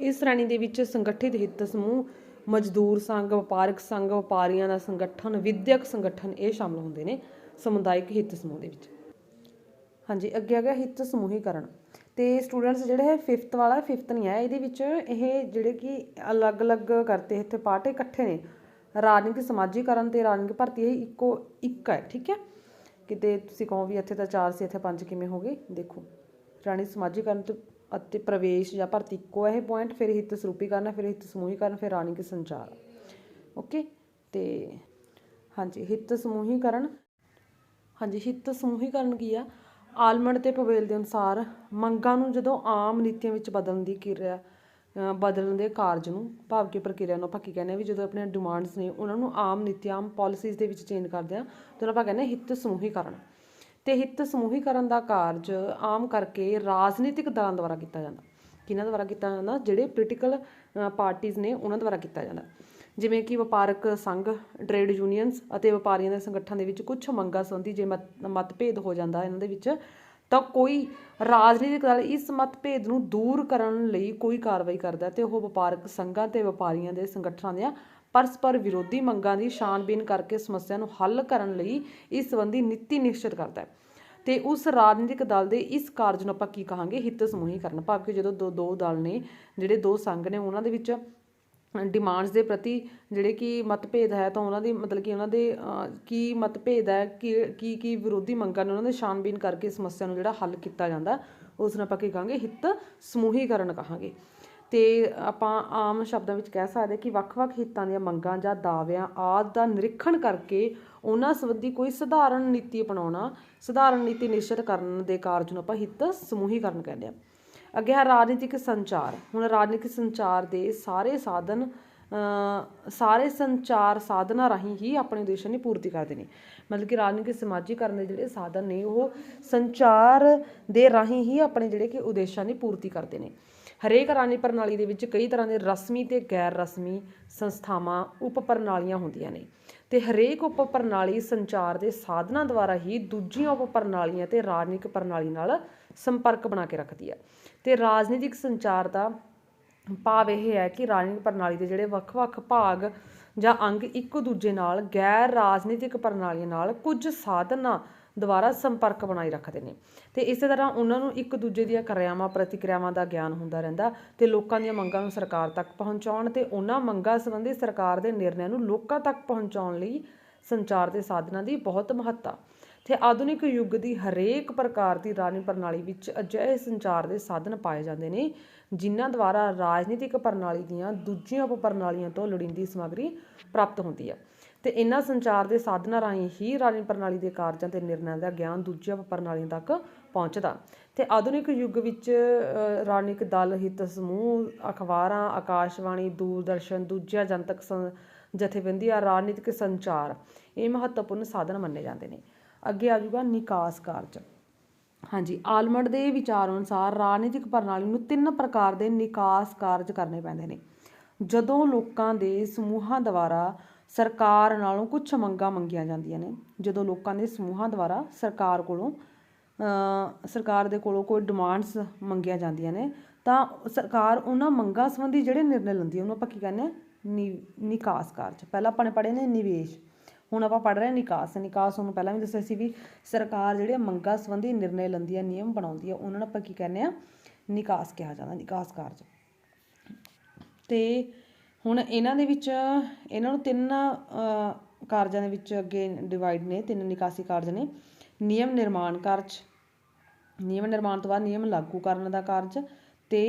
S2: ਇਸ ਸ਼੍ਰੇਣੀ ਦੇ ਵਿੱਚ ਸੰਗਠਿਤ ਹਿੱਤ ਸਮੂਹ, ਮਜ਼ਦੂਰ ਸੰਘ, ਵਪਾਰਕ ਸੰਘ, ਵਪਾਰੀਆਂ ਦਾ ਸੰਗਠਨ, ਵਿਦਿਅਕ ਸੰਗਠਨ ਇਹ ਸ਼ਾਮਲ ਹੁੰਦੇ ਨੇ ਸਮੁਦਾਇਕ ਹਿੱਤ ਸਮੂਹ ਦੇ ਵਿੱਚ। ਹਾਂਜੀ, ਅੱਗੇ ਆ ਗਿਆ ਹਿੱਤ ਸਮੂਹੀਕਰਨ। ਤੇ ਸਟੂਡੈਂਟਸ ਜਿਹੜੇ ਹੈ 5th ਵਾਲਾ 5th ਨਹੀਂ ਹੈ, ਇਹਦੇ ਵਿੱਚ ਇਹ ਜਿਹੜੇ ਕਿ ਅਲੱਗ-ਅਲੱਗ ਕਰਤੇ ਇੱਥੇ ਪਾਰਟ ਇਕੱਠੇ ਨੇ। ਰਾਜਨੀਤਿਕ ਸਮਾਜੀਕਰਨ ਤੇ ਰਾਜਨੀਤਿਕ ਭਰਤੀ ਇਹ ਇੱਕੋ ਇੱਕ ਹੈ, ਠੀਕ ਹੈ? ਕਿਤੇ ਤੁਸੀਂ ਕਹੋ ਵੀ ਇੱਥੇ ਤਾਂ ਚਾਰ ਸੀ, ਇੱਥੇ ਪੰਜ ਕਿਵੇਂ ਹੋ ਗਏ? ਦੇਖੋ ਰਾਣੀ ਸਮਾਜੀਕਰਨ ਤੇ ਅਤੇ ਪ੍ਰਵੇਸ਼ ਜਾਂ ਭਰਤੀ ਇੱਕੋ ਹੈ ਇਹ ਪੁਆਇੰਟ ਫਿਰ ਹਿੱਤ ਸਰੂਪੀਕਰਨ ਹੈ, ਫਿਰ ਹਿੱਤ ਸਮੂਹੀਕਰਨ, ਫਿਰ ਰਾਜਨੀਤਿਕ ਸੰਚਾਰ। ਓਕੇ ਤੇ ਹਾਂਜੀ, ਹਿੱਤ ਸਮੂਹੀਕਰਨ। ਹਾਂਜੀ, ਹਿੱਤ ਸਮੂਹੀਕਰਨ ਕੀ ਆ? ਆਲਮੰਡ ਤੇ ਪਵੇਲ ਦੇ ਅਨੁਸਾਰ ਮੰਗਾਂ ਨੂੰ ਜਦੋਂ ਆਮ ਨੀਤੀਆਂ ਵਿੱਚ ਬਦਲਣ ਦੀ ਕਿਰਿਆ ਬਦਲਣ ਦੇ ਕਾਰਜ ਨੂੰ, ਭਾਵ ਕਿ ਪ੍ਰਕਿਰਿਆ ਨੂੰ ਆਪਾਂ ਕੀ ਕਹਿੰਦੇ ਆ ਵੀ ਜਦੋਂ ਆਪਣੀਆਂ ਡਿਮਾਂਡਸ ਨੇ ਉਹਨਾਂ ਨੂੰ ਆਮ ਨੀਤੀਆਂ ਆਮ ਪਾਲਿਸੀਜ਼ ਦੇ ਵਿੱਚ ਚੇਂਜ ਕਰਦੇ ਆ ਤਾਂ ਆਪਾਂ ਕਹਿੰਦੇ ਆ ਹਿੱਤ ਸਮੂਹੀਕਰਨ। ਤੇ ਹਿੱਤ ਸਮੂਹੀਕਰਨ ਦਾ ਕਾਰਜ ਆਮ ਕਰਕੇ ਰਾਜਨੀਤਿਕ ਦਲਾਂ ਦੁਆਰਾ ਕੀਤਾ ਜਾਂਦਾ। ਕਿਹਨਾਂ ਦੁਆਰਾ ਕੀਤਾ ਜਾਂਦਾ? ਜਿਹੜੇ ਪੋਲੀਟੀਕਲ ਪਾਰਟੀਆਂ ਨੇ ਉਹਨਾਂ ਦੁਆਰਾ ਕੀਤਾ ਜਾਂਦਾ। ਜਿਵੇਂ ਕਿ ਵਪਾਰਕ ਸੰਘ ਟ੍ਰੇਡ ਯੂਨੀਅਨਸ ਅਤੇ ਵਪਾਰੀਆਂ ਦੇ ਸੰਗਠਨ ਦੇ ਵਿੱਚ ਕੁਝ ਮੰਗਾਂ ਸੰਬੰਧੀ ਜੇ ਮਤ- ਮਤਭੇਦ ਹੋ ਜਾਂਦਾ, ਇਹਨਾਂ ਦੇ ਵਿੱਚ ਤਾਂ ਕੋਈ ਰਾਜਨੀਤਿਕ ਦਲ ਇਸ ਮਤਭੇਦ ਨੂੰ ਦੂਰ ਕਰਨ ਲਈ ਕੋਈ ਕਾਰਵਾਈ ਕਰਦਾ ਤੇ ਉਹ ਵਪਾਰਕ ਸੰਘਾਂ ਤੇ ਵਪਾਰੀਆਂ ਦੇ ਸੰਗਠਨਾਂ ਦੀਆਂ ਪਰਸਪਰ ਵਿਰੋਧੀ ਮੰਗਾਂ ਦੀ ਛਾਣਬੀਨ ਕਰਕੇ ਸਮੱਸਿਆ ਨੂੰ ਹੱਲ ਕਰਨ ਲਈ ਇਸ ਸੰਬੰਧੀ ਨੀਤੀ ਨਿਸ਼ਚਿਤ ਕਰਦਾ ਹੈ। ਤੇ ਉਸ ਰਾਜਨੀਤਿਕ ਦਲ ਦੇ ਇਸ ਕਾਰਜ ਨੂੰ ਆਪਾਂ ਕੀ ਕਹਾਂਗੇ? ਹਿੱਤ ਸਮੂਹੀਕਰਨ ਭਾਵ ਕਿ ਜਦੋਂ ਦੋ ਦੋ ਦਲ ਨੇ, ਜਿਹੜੇ ਦੋ ਸੰਘ ਨੇ, ਉਹਨਾਂ ਦੇ ਵਿੱਚ ਡਿਮਾਂਡਸ ਦੇ ਪ੍ਰਤੀ ਜਿਹੜੇ ਕਿ ਮਤਭੇਦ ਹੈ, ਤਾਂ ਉਹਨਾਂ ਦੀ ਮਤਲਬ ਕਿ ਉਹਨਾਂ ਦੇ ਕੀ ਮਤਭੇਦ ਹੈ, ਕਿ, ਕੀ ਕੀ ਵਿਰੋਧੀ ਮੰਗਾਂ ਨੇ ਉਹਨਾਂ ਦੇ ਛਾਨਬੀਨ ਕਰਕੇ ਸਮੱਸਿਆ ਨੂੰ ਜਿਹੜਾ ਹੱਲ ਕੀਤਾ ਜਾਂਦਾ, ਉਸ ਨੂੰ ਆਪਾਂ ਕੀ ਕਹਾਂਗੇ, ਹਿੱਤ ਸਮੂਹੀਕਰਨ ਕਹਾਂਗੇ। ਤੇ ਆਪਾਂ ਆਮ ਸ਼ਬਦਾਂ ਵਿੱਚ ਕਹਿ ਸਕਦੇ ਕਿ ਵੱਖ-ਵੱਖ ਹਿੱਤਾਂ ਦੀਆਂ ਮੰਗਾਂ ਜਾਂ ਦਾਅਵਿਆਂ ਆਦਿ ਦਾ ਨਿਰੀਖਣ ਕਰਕੇ ਉਹਨਾਂ ਸੰਬੰਧੀ ਕੋਈ ਸਧਾਰਨ ਨੀਤੀ ਅਪਣਾਉਣਾ, ਸਧਾਰਨ ਨੀਤੀ ਨਿਸ਼ਚਿਤ ਕਰਨ ਦੇ ਕਾਰਜ ਨੂੰ ਆਪਾਂ ਹਿੱਤ ਸਮੂਹੀਕਰਨ ਕਹਿੰਦੇ ਆ ਅੱਗੇ ਹੈ ਰਾਜਨੀਤਿਕ ਸੰਚਾਰ। ਹੁਣ ਰਾਜਨੀਤਿਕ ਸੰਚਾਰ ਦੇ ਸਾਰੇ ਸਾਧਨ ਸਾਰੇ ਸੰਚਾਰ ਸਾਧਨਾਂ ਰਾਹੀਂ ਹੀ ਆਪਣੇ ਉਦੇਸ਼ਾਂ ਦੀ ਪੂਰਤੀ ਕਰਦੇ ਨੇ। ਮਤਲਬ ਕਿ ਰਾਜਨੀਤਿਕ ਸਮਾਜੀਕਰਨ ਦੇ ਜਿਹੜੇ ਸਾਧਨ ਨੇ, ਉਹ ਸੰਚਾਰ ਦੇ ਰਾਹੀਂ ਹੀ ਆਪਣੇ ਜਿਹੜੇ ਕਿ ਉਦੇਸ਼ਾਂ ਦੀ ਪੂਰਤੀ ਕਰਦੇ ਨੇ। ਹਰੇਕ ਰਾਜਨੀਤਿਕ ਪ੍ਰਣਾਲੀ ਦੇ ਵਿੱਚ ਕਈ ਤਰ੍ਹਾਂ ਦੇ ਰਸਮੀ ਤੇ ਗੈਰ ਰਸਮੀ ਸੰਸਥਾਵਾਂ, ਉਪ ਪ੍ਰਣਾਲੀਆਂ ਹੁੰਦੀਆਂ ਨੇ। ਤੇ ਹਰੇਕ ਉਪ ਪ੍ਰਣਾਲੀ ਸੰਚਾਰ ਦੇ ਸਾਧਨਾਂ ਦੁਆਰਾ ਹੀ ਦੂਜੀਆਂ ਉਪ ਪ੍ਰਣਾਲੀਆਂ ਤੇ ਰਾਜਨੀਤਿਕ ਪ੍ਰਣਾਲੀ ਨਾਲ ਸੰਪਰਕ ਬਣਾ ਕੇ ਰੱਖਦੀ ਹੈ। ਤੇ ਰਾਜਨੀਤਿਕ ਸੰਚਾਰ ਦਾ ਭਾਵ ਇਹ ਹੈ ਕਿ ਰਾਜਨੀਤਿਕ ਪ੍ਰਣਾਲੀ ਦੇ ਜਿਹੜੇ ਵੱਖ-ਵੱਖ ਭਾਗ ਜਾਂ ਅੰਗ ਇੱਕ ਦੂਜੇ ਨਾਲ ਗੈਰ ਰਾਜਨੀਤਿਕ ਪ੍ਰਣਾਲੀਆਂ ਨਾਲ ਕੁਝ ਸਾਧਨਾਂ ਦੁਆਰਾ ਸੰਪਰਕ ਬਣਾਈ ਰੱਖਦੇ ਨੇ। ਤੇ ਇਸੇ ਤਰ੍ਹਾਂ ਉਹਨਾਂ ਨੂੰ ਇੱਕ ਦੂਜੇ ਦੀਆਂ ਕਿਰਿਆਵਾਂ, ਪ੍ਰਤੀਕਿਰਿਆਵਾਂ ਦਾ ਗਿਆਨ ਹੁੰਦਾ ਰਹਿੰਦਾ ਤੇ ਲੋਕਾਂ ਦੀਆਂ ਮੰਗਾਂ ਨੂੰ ਸਰਕਾਰ ਤੱਕ ਪਹੁੰਚਾਉਣ ਤੇ ਉਹਨਾਂ ਮੰਗਾਂ ਸੰਬੰਧੀ ਸਰਕਾਰ ਦੇ ਨਿਰਣਿਆਂ ਨੂੰ ਲੋਕਾਂ ਤੱਕ ਪਹੁੰਚਾਉਣ ਲਈ ਸੰਚਾਰ ਦੇ ਸਾਧਨਾਂ ਦੀ ਬਹੁਤ ਮਹੱਤਤਾ। ਤੇ ਆਧੁਨਿਕ ਯੁੱਗ ਦੀ ਹਰੇਕ ਪ੍ਰਕਾਰ ਦੀ ਰਾਜਨੀ ਪ੍ਰਣਾਲੀ ਵਿੱਚ ਅਜਿਹੇ ਸੰਚਾਰ ਦੇ ਸਾਧਨ ਪਾਏ ਜਾਂਦੇ ਨੇ, ਜਿਨ੍ਹਾਂ ਦੁਆਰਾ ਰਾਜਨੀਤਿਕ ਪ੍ਰਣਾਲੀ ਦੀਆਂ ਦੂਜੀਆਂ ਉਪ ਪ੍ਰਣਾਲੀਆਂ ਤੋਂ ਲੋੜੀਂਦੀ ਸਮੱਗਰੀ ਪ੍ਰਾਪਤ ਹੁੰਦੀ ਹੈ। ਤੇ ਇਹਨਾਂ ਸੰਚਾਰ ਦੇ ਸਾਧਨਾਂ ਰਾਹੀਂ ਹੀ ਰਾਜਨੀਤਿਕ ਪ੍ਰਣਾਲੀ ਦੇ ਕਾਰਜਾਂ ਤੇ ਨਿਰਣਿਆਂ ਦਾ ਗਿਆਨ ਦੂਜੀਆਂ ਉਪ ਪ੍ਰਣਾਲੀਆਂ ਤੱਕ ਪਹੁੰਚਦਾ। ਤੇ ਆਧੁਨਿਕ ਯੁੱਗ ਵਿੱਚ ਰਾਜਨੀਤਿਕ ਦਲ, ਹਿੱਤ ਸਮੂਹ, ਅਖਬਾਰਾਂ, ਆਕਾਸ਼ਵਾਣੀ, ਦੂਰਦਰਸ਼ਨ, ਦੂਜੀਆਂ ਜਨਤਕ ਜਥੇਬੰਦੀਆਂ, ਰਾਜਨੀਤਿਕ ਸੰਚਾਰ ਇਹ ਮਹੱਤਵਪੂਰਨ ਸਾਧਨ ਮੰਨੇ ਜਾਂਦੇ ਨੇ। ਅੱਗੇ ਆ ਜਾਊਗਾ ਨਿਕਾਸ ਕਾਰਜ। ਹਾਂਜੀ, ਆਲਮੰਡ ਦੇ ਵਿਚਾਰ ਅਨੁਸਾਰ ਰਾਜਨੀਤਿਕ ਪ੍ਰਣਾਲੀ ਨੂੰ ਤਿੰਨ ਪ੍ਰਕਾਰ ਦੇ ਨਿਕਾਸ ਕਾਰਜ ਕਰਨੇ ਪੈਂਦੇ ਨੇ। ਜਦੋਂ ਲੋਕਾਂ ਦੇ ਸਮੂਹਾਂ ਦੁਆਰਾ ਸਰਕਾਰ ਨਾਲੋਂ ਕੁਝ ਮੰਗਾਂ ਮੰਗੀਆਂ ਜਾਂਦੀਆਂ ਨੇ, ਜਦੋਂ ਲੋਕਾਂ ਦੇ ਸਮੂਹਾਂ ਦੁਆਰਾ ਸਰਕਾਰ ਕੋਲੋਂ ਸਰਕਾਰ ਦੇ ਕੋਲੋਂ ਕੋਈ ਡਿਮਾਂਡਸ ਮੰਗੀਆਂ ਜਾਂਦੀਆਂ ਨੇ, ਤਾਂ ਸਰਕਾਰ ਉਹਨਾਂ ਮੰਗਾਂ ਸੰਬੰਧੀ ਜਿਹੜੇ ਨਿਰਣੇ ਲੈਂਦੀ ਹੈ, ਉਹਨੂੰ ਆਪਾਂ ਕੀ ਕਹਿੰਦੇ ਆ ਨਿ- ਨਿਕਾਸ ਕਾਰਜ। ਪਹਿਲਾਂ ਆਪਾਂ ਨੇ ਪੜ੍ਹੇ ਨੇ ਨਿਵੇਸ਼। ਹੁਣ ਆਪਾਂ ਪੜ੍ਹ ਰਹੇ ਹਾਂ ਨਿਕਾਸ ਨਿਕਾਸ ਤੁਹਾਨੂੰ ਪਹਿਲਾਂ ਵੀ ਦੱਸਿਆ ਸੀ ਵੀ ਸਰਕਾਰ ਜਿਹੜੇ ਮੰਗਾਂ ਸੰਬੰਧੀ ਨਿਰਣੇ ਲੈਂਦੀ ਹੈ ਨਿਯਮ ਬਣਾਉਂਦੀ ਹੈ ਉਹਨਾਂ ਨੂੰ ਆਪਾਂ ਕੀ ਕਹਿੰਦੇ ਆ? ਨਿਕਾਸ ਕਿਹਾ ਜਾਂਦਾ, ਨਿਕਾਸ ਕਾਰਜ। ਤੇ ਹੁਣ ਇਹਨਾਂ ਦੇ ਵਿੱਚ, ਇਹਨਾਂ ਨੂੰ ਤਿੰਨ ਕਾਰਜਾਂ ਦੇ ਵਿੱਚ ਅੱਗੇ ਡਿਵਾਈਡ ਨੇ, ਤਿੰਨ ਨਿਕਾਸੀ ਕਾਰਜ ਨੇ। ਨਿਯਮ ਨਿਰਮਾਣ ਕਾਰਜ, ਨਿਯਮ ਨਿਰਮਾਣ ਤੋਂ ਬਾਅਦ ਨਿਯਮ ਲਾਗੂ ਕਰਨ ਦਾ ਕਾਰਜ ਤੇ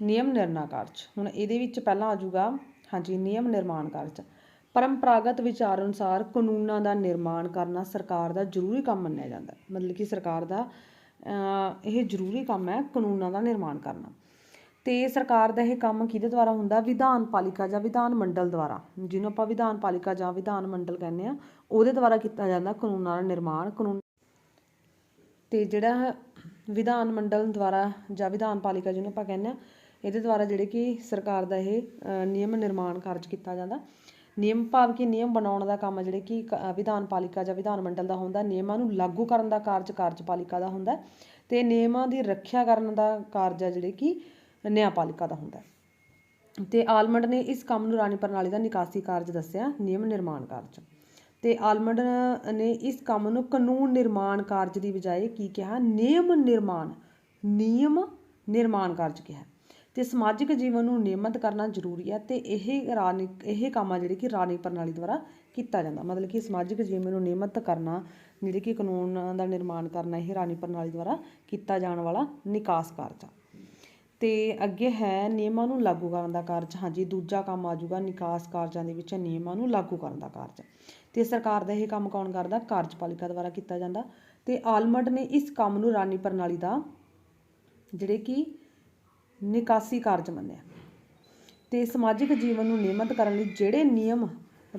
S2: ਨਿਯਮ ਨਿਰਣਾ ਕਾਰਜ। ਹੁਣ ਇਹਦੇ ਵਿੱਚ ਪਹਿਲਾਂ ਆ ਜਾਊਗਾ, ਹਾਂਜੀ, ਨਿਯਮ ਨਿਰਮਾਣ ਕਾਰਜ। ਪਰੰਪਰਾਗਤ ਵਿਚਾਰ ਅਨੁਸਾਰ ਕਾਨੂੰਨਾਂ ਦਾ ਨਿਰਮਾਣ ਕਰਨਾ ਸਰਕਾਰ ਦਾ ਜ਼ਰੂਰੀ ਕੰਮ ਮੰਨਿਆ ਜਾਂਦਾ ਮਤਲਬ ਕਿ ਸਰਕਾਰ ਦਾ ਇਹ ਜ਼ਰੂਰੀ ਕੰਮ ਹੈ ਕਾਨੂੰਨਾਂ ਦਾ ਨਿਰਮਾਣ ਕਰਨਾ। ਤੇ ਸਰਕਾਰ ਦਾ ਇਹ ਕੰਮ ਕਿਹਦੇ ਦੁਆਰਾ ਹੁੰਦਾ? ਵਿਧਾਨ ਪਾਲਿਕਾ ਜਾਂ ਵਿਧਾਨ ਮੰਡਲ ਦੁਆਰਾ। ਜਿਹਨੂੰ ਆਪਾਂ ਵਿਧਾਨ ਪਾਲਿਕਾ ਜਾਂ ਵਿਧਾਨ ਮੰਡਲ ਕਹਿੰਦੇ ਆ ਉਹਦੇ ਦੁਆਰਾ ਕੀਤਾ ਜਾਂਦਾ ਕਾਨੂੰਨਾਂ ਦਾ ਨਿਰਮਾਣ, ਕਾਨੂੰਨ ਤੇ ਜਿਹੜਾ ਵਿਧਾਨ ਮੰਡਲ ਦੁਆਰਾ ਜਾਂ ਵਿਧਾਨ ਪਾਲਿਕਾ ਜਿਹਨੂੰ ਆਪਾਂ ਕਹਿੰਦੇ ਆ ਇਹਦੇ ਦੁਆਰਾ ਜਿਹੜੇ ਕਿ ਸਰਕਾਰ ਦਾ ਇਹ ਨਿਯਮ ਨਿਰਮਾਣ ਕਾਰਜ ਕੀਤਾ ਜਾਂਦਾ। ਨਿਯਮ ਭਾਵ ਕਿ ਨਿਯਮ ਬਣਾਉਣ ਦਾ ਕੰਮ ਜਿਹੜੇ ਕਿ ਕ- ਵਿਧਾਨ ਪਾਲਿਕਾ ਜਾਂ ਵਿਧਾਨ ਮੰਡਲ ਦਾ ਹੁੰਦਾ, ਨਿਯਮਾਂ ਨੂੰ ਲਾਗੂ ਕਰਨ ਦਾ ਕਾਰਜ ਕਾਰਜਪਾਲਿਕਾ ਦਾ ਹੁੰਦਾ, ਤੇ ਨਿਯਮਾਂ ਦੀ ਰੱਖਿਆ ਕਰਨ ਦਾ ਕਾਰਜ ਆ ਜਿਹੜੇ ਕਿ ਨਿਆਂਪਾਲਿਕਾ ਦਾ ਹੁੰਦਾ। ਤੇ ਆਲਮੰਡ ਨੇ ਇਸ ਕੰਮ ਨੂੰ ਰਾਣੀ ਪ੍ਰਣਾਲੀ ਦਾ ਨਿਕਾਸੀ ਕਾਰਜ ਦੱਸਿਆ, ਨਿਯਮ ਨਿਰਮਾਣ ਕਾਰਜ। ਤੇ ਆਲਮੰਡ ਨੇ ਇਸ ਕੰਮ ਨੂੰ ਕਾਨੂੰਨ ਨਿਰਮਾਣ ਕਾਰਜ ਦੀ ਬਜਾਏ ਕੀ ਕਿਹਾ? ਨਿਯਮ ਨਿਰਮਾਣ ਨਿਯਮ ਨਿਰਮਾਣ ਕਾਰਜ ਕਿਹਾ। ਤੇ ਸਮਾਜਿਕ ਜੀਵਨ ਨੂੰ ਨਿਯਮਤ ਕਰਨਾ ਜ਼ਰੂਰੀ ਹੈ ਤੇ ਇਹ ਰਾਣੀ, ਇਹ ਕੰਮ ਆ ਜਿਹੜੇ ਕਿ ਰਾਣੀ ਪ੍ਰਣਾਲੀ ਦੁਆਰਾ ਕੀਤਾ ਜਾਂਦਾ। ਮਤਲਬ ਕਿ ਸਮਾਜਿਕ ਜੀਵਨ ਨੂੰ ਨਿਯਮਤ ਕਰਨਾ, ਜਿਹੜੇ ਕਿ ਕਾਨੂੰਨ ਦਾ ਨਿਰਮਾਣ ਕਰਨਾ, ਇਹ ਰਾਣੀ ਪ੍ਰਣਾਲੀ ਦੁਆਰਾ ਕੀਤਾ ਜਾਣ ਵਾਲਾ ਨਿਕਾਸ ਕਾਰਜ ਆ। ਤੇ ਅੱਗੇ ਹੈ ਨਿਯਮਾਂ ਨੂੰ ਲਾਗੂ ਕਰਨ ਦਾ ਕਾਰਜ। ਹਾਂਜੀ, ਦੂਜਾ ਕੰਮ ਆ ਜਾਊਗਾ ਨਿਕਾਸ ਕਾਰਜਾਂ ਦੇ ਵਿੱਚ ਨਿਯਮਾਂ ਨੂੰ ਲਾਗੂ ਕਰਨ ਦਾ ਕਾਰਜ। ਤੇ ਸਰਕਾਰ ਦਾ ਇਹ ਕੰਮ ਕੌਣ ਕਰਦਾ? ਕਾਰਜਪਾਲਿਕਾ ਦੁਆਰਾ ਕੀਤਾ ਜਾਂਦਾ। ਤੇ ਆਲਮਡ ਨੇ ਇਸ ਕੰਮ ਨੂੰ ਰਾਣੀ ਪ੍ਰਣਾਲੀ ਦਾ, ਜਿਹੜੇ ਕਿ ਨਿਕਾਸੀ ਕਾਰਜ ਮੰਨਿਆ। ਤੇ ਸਮਾਜਿਕ ਜੀਵਨ ਨੂੰ ਨਿਯਮਤ ਕਰਨ ਲਈ ਜਿਹੜੇ ਨਿਯਮ